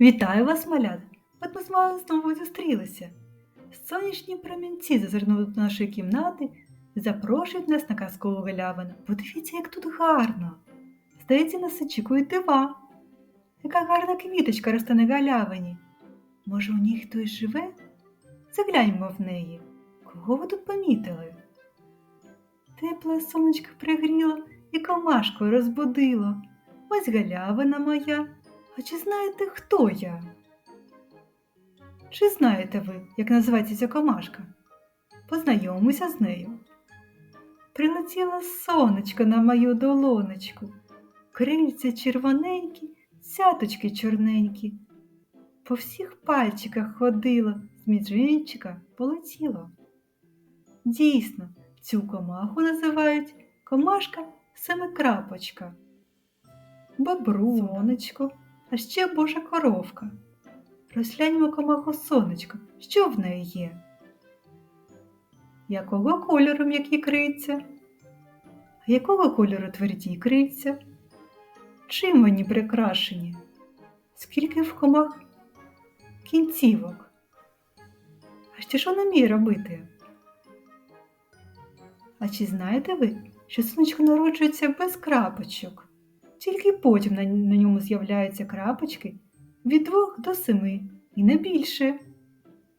Вітаю вас, малята! От ми з вами знову зустрілися. Сонячні промінці зазирнули до нашої кімнати і запрошують нас на казкову галявину. Подивіться, як тут гарно. Здається, нас очікує дива. Яка гарна квіточка росте на галявині. Може, у ній хтось живе? Загляньмо в неї. Кого ви тут помітили? Тепле сонечко пригріло і комашкою розбудило. Ось галявина моя. А чи знаєте, хто я? Чи знаєте ви, як називається ця комашка? Познайомимося з нею. Прилетіло сонечко на мою долонечку, крильця червоненькі, цяточки чорненькі. По всіх пальчиках ходило, з міжинчика полетіло. Дійсно, цю комаху називають комашка семикрапочка, бобру, сонечко, а ще божа коровка. Розгляньмо комаху сонечко, що в неї є? Якого кольору м'які крильця? А якого кольору тверді крильця? Чим вони прикрашені? Скільки в комах кінцівок? А що ж вона вміє робити? А чи знаєте ви, що сонечко народжується без крапочок? Тільки потім на, на ньому з'являються крапочки від двох до семи і не більше.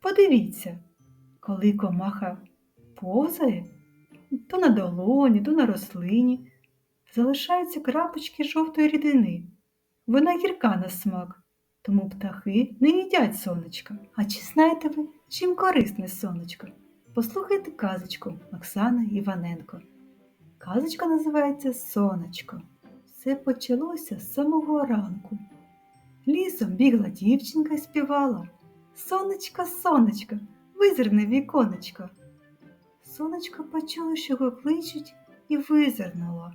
Подивіться, коли комаха повзає, то на долоні, то на рослині залишаються крапочки жовтої рідини. Вона гірка на смак, тому птахи не їдять сонечка. А чи знаєте ви, чим корисне сонечко? Послухайте казочку Оксани Іваненко. Казочка називається Сонечко. Все почалося з самого ранку. Лісом бігла дівчинка і співала. Сонечко, сонечко, визирни в віконечко. Сонечко почуло, що його кличуть, і визирнуло.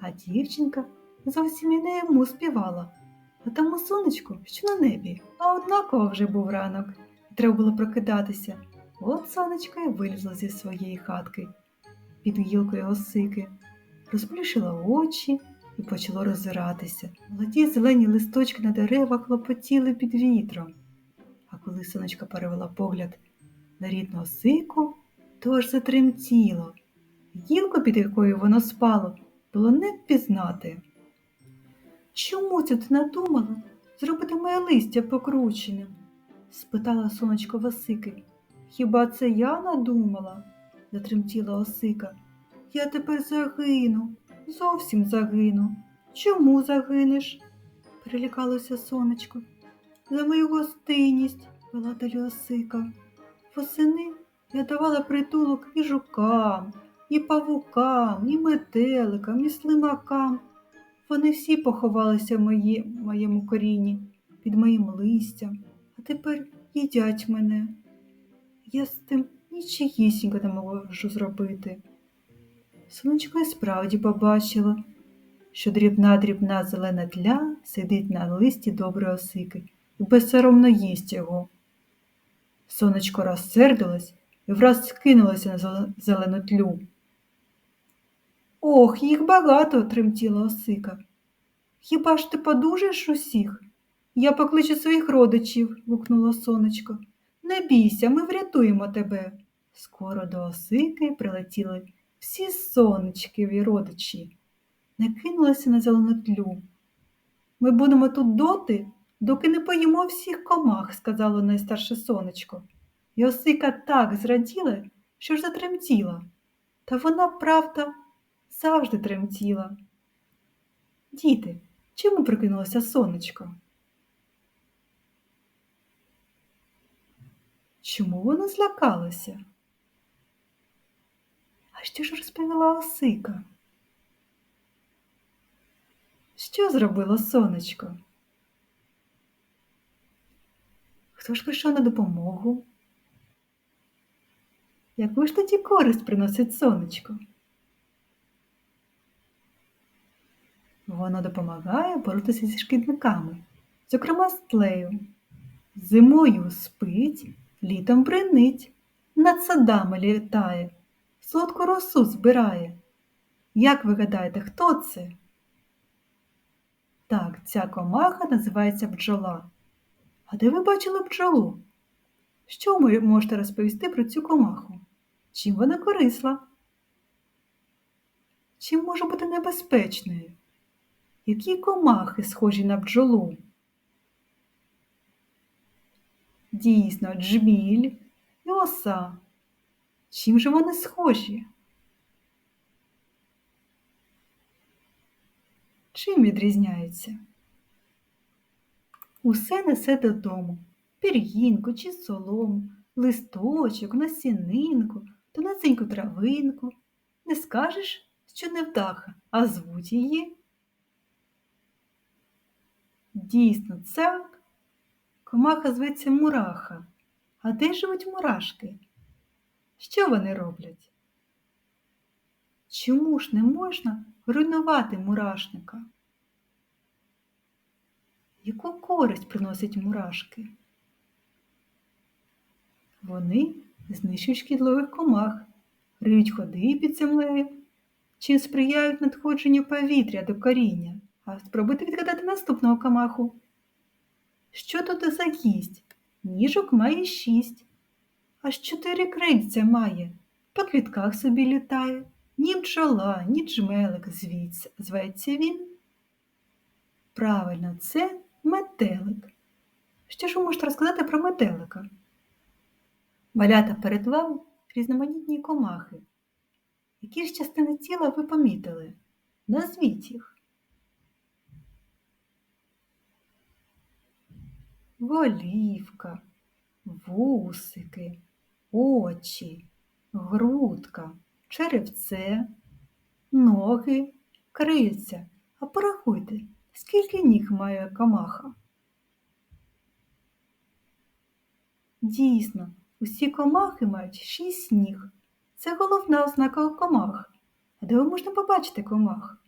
А дівчинка зовсім і не йому співала, а тому сонечку, що на небі. А однаково вже був ранок, і треба було прокидатися. От сонечко і вилізло зі своєї хатки під гілкою осики, розплющило очі і почало роззиратися. Молоді зелені листочки на деревах лопотіли під вітром. А коли сонечко перевела погляд на рідну осику, то аж затремтіло. Гілку, під якою воно спало, було не впізнати. Чому це ти надумала зробити моє листя покрученим? спитала сонечко в осики. Хіба це я надумала? затремтіла осика. Я тепер загину, зовсім загину. Чому загинеш? перелякалося сонечко. За мою гостинність, вела далі осика. Восени я давала притулок і жукам, і павукам, і метеликам, і слимакам. Вони всі поховалися в мої, моєму корінні, під моїм листям, а тепер їдять мене. Я з тим нічиїсінько не можу зробити. Сонечко і справді побачила, що дрібна-дрібна зелена тля сидить на листі доброї осики і безсоромно їсть його. Сонечко розсердилось і враз скинулося на зелену тлю. Ох, їх багато, тремтіла осика. Хіба ж ти подужаєш усіх? Я покличу своїх родичів, гукнуло сонечко. Не бійся, ми врятуємо тебе. Скоро до осики прилетіли всі сонечківі родичі, не кинулися на зелену тлю. Ми будемо тут доти, доки не поїмо всіх комах, сказало найстарше сонечко. І осика так зраділа, що ж затремтіла. Та вона, правда, завжди тремтіла. Діти, чому прикинулося сонечко? Чому воно злякалося? А що ж розповіла осика? Що зробило сонечко? Хто ж прийшов на допомогу? Яку ж тоді користь приносить сонечко? Воно допомагає боротися зі шкідниками, зокрема з тлею. Зимою спить, літом бринить, над садами літає, солодку росу збирає. Як ви гадаєте, хто це? Так, ця комаха називається бджола. А де ви бачили бджолу? Що ви можете розповісти про цю комаху? Чим вона корисла? Чим може бути небезпечною? Які комахи схожі на бджолу? Дійсно, джміль і оса. Чим же вони схожі? Чим відрізняються? Усе несе додому пір'їнку чи солому, листочок, насінинку, тонесеньку травинку. Не скажеш, що не вдаха, а звуть її. Дійсно, це комаха зветься мураха. А де живуть мурашки? Що вони роблять? Чому ж не можна руйнувати мурашника? Яку користь приносять мурашки? Вони знищують шкідливих комах, риють ходи під землею, чим сприяють надходженню повітря до коріння. А спробуйте відгадати наступного комаху. Що тут за гість? Ніжок має шість, аж чотири крильця має, по квітках собі літає. Ні бджола, ні джмелик звідси зветься він. Правильно, це метелик. Що ж ви можете розказати про метелика? Малята перед вами різноманітні комахи. Які ж частини тіла ви помітили? Назвіть їх. Голівка, вусики, очі, грудка, черевце, ноги, крильця. А порахуйте, скільки ніг має комаха? Дійсно, усі комахи мають шість ніг. Це головна ознака у комах. А де ви можна побачити комах?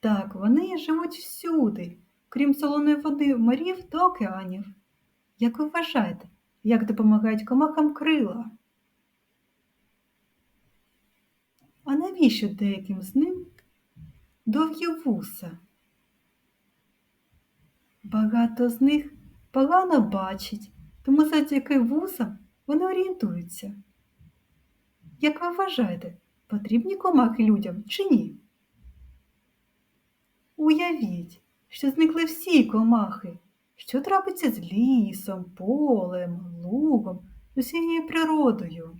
Так, вони живуть всюди, крім солоної води, морів та океанів. Як ви вважаєте, як допомагають комахам крила? А навіщо деяким з ним довгі вуса? Багато з них погано бачать, тому завдяки вусам вони орієнтуються. Як ви вважаєте, потрібні комахи людям чи ні? Уявіть, що зникли всі комахи, що трапиться з лісом, полем, лугом, усією природою.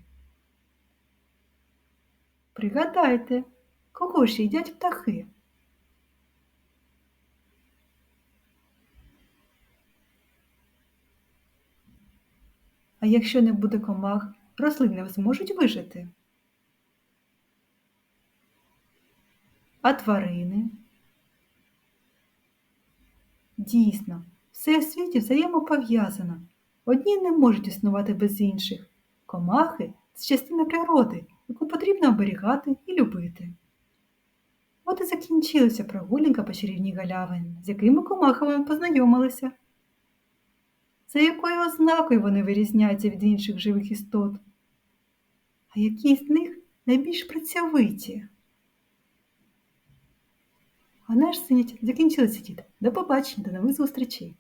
Пригадайте, кого ж їдять птахи? А якщо не буде комах, рослини зможуть вижити? А тварини? Дійсно, все в світі взаємопов'язано. Одні не можуть існувати без інших. Комахи це частина природи, яку потрібно оберігати і любити. От і закінчилася прогулянка по чарівній галявині, з якими комахами ми познайомилися. За якою ознакою вони вирізняються від інших живих істот? А які з них найбільш працьовиті? А наш заняття закінчилося, діти. До побачення, до нових зустрічей!